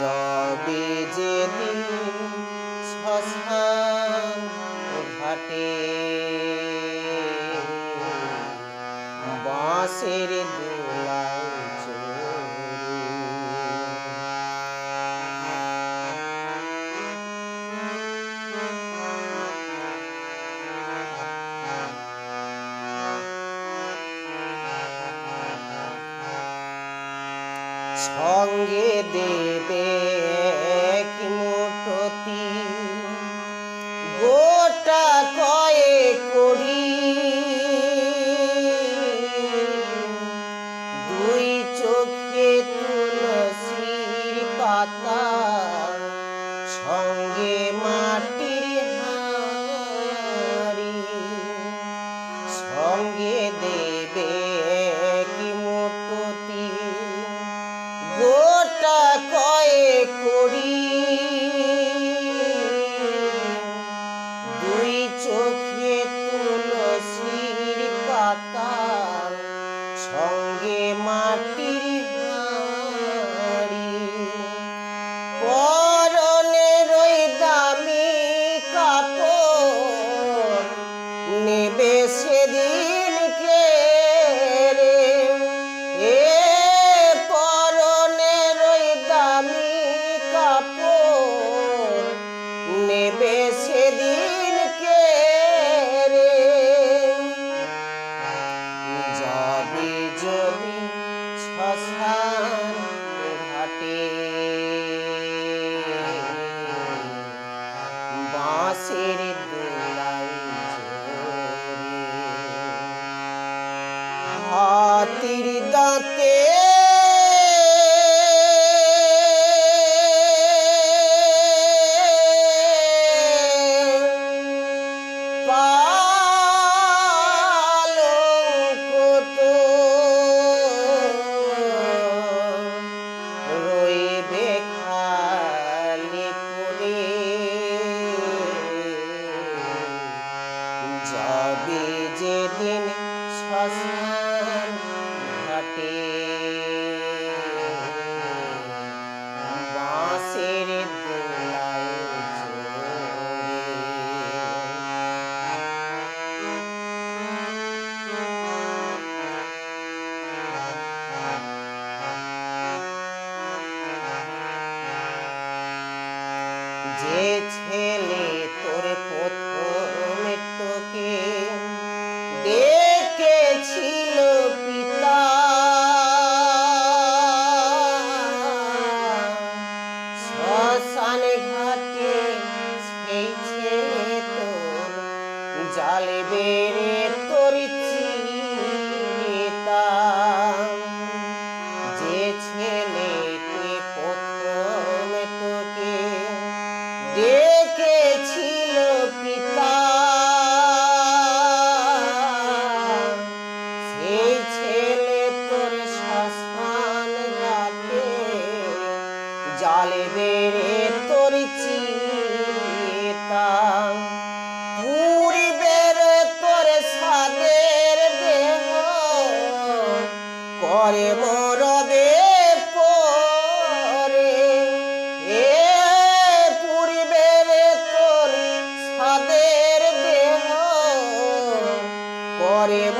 যাবে যেদিন শ্মশান ঘাটে। বাঁশের চড়ে সঙ্গে দেবে গোটা কয়ে করি। দুই চোখে তুলসীর পাতা, সঙ্গে মাটির হাড়ি। সঙ্গে দেবে কি মুঠোতি, গোটা কয়ে করি। হাতির দাঁতে ডেকেছিল পিতা। শ্মশান ঘাটে সেই ছেলে তো জালে বেড়ে জালে বেড়ে তরি চিতা পুরি বেড়ে তোরে সাদের দেহ। করে মরবে পরে। এ পুরি বেড়ে তোর সাদের দেহ। করে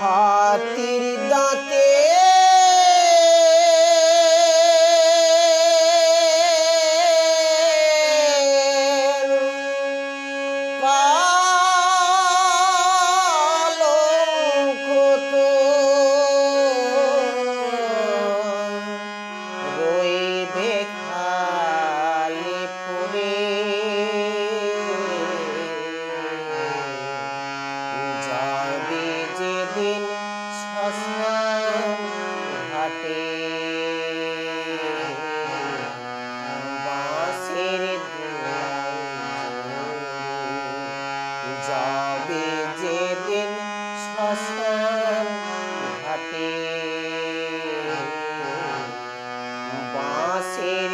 হাতির দাঁতে। পা যাবে যেদিন শ্মশান ঘাটে। বাঁশের